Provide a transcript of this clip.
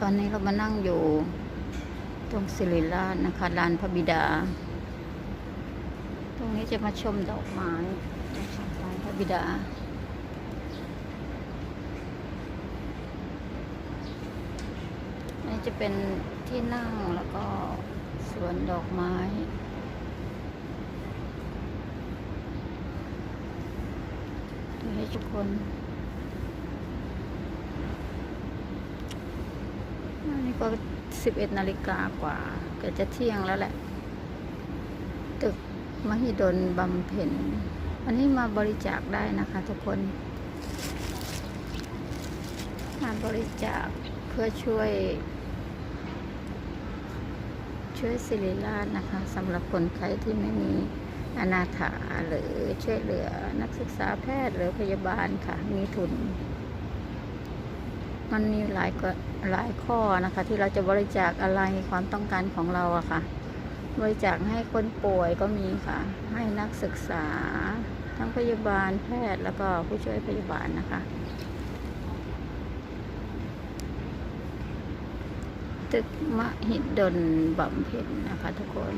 ตอนนี้เรามานั่งอยู่ ตรงศิริราชนะคะลานพระบิดา ตรงนี้จะมาชมดอกไม้ลานพระบิดานี่จะเป็นที่นั่งแล้วก็สวนดอกไม้ดูให้ทุกคนอันนี้ ก็สิบเอ็ดนาฬิกากว่าเกือบจะเที่ยงแล้วแหละ ตึกมหิดลบำเพ็ญอันนี้มาบริจาคได้นะคะทุกคน มาบริจาคเพื่อช่วย ช่วยศิริราชนะคะสำหรับคนไข้ที่ไม่มีอนาถาหรือช่วยเหลือนักศึกษาแพทย์หรือพยาบาลค่ะ มีทุน มันมีหลายก็หลายข้อนะคะ ที่เราจะบริจาคอะไรความต้องการของเราอะค่ะ บริจาคให้คนป่วยก็มีค่ะ ให้นักศึกษา ทั้งพยาบาลแพทย์แล้วก็ผู้ช่วยพยาบาลนะคะ ตึกมหิดลบำเพ็ญนะคะทุกคน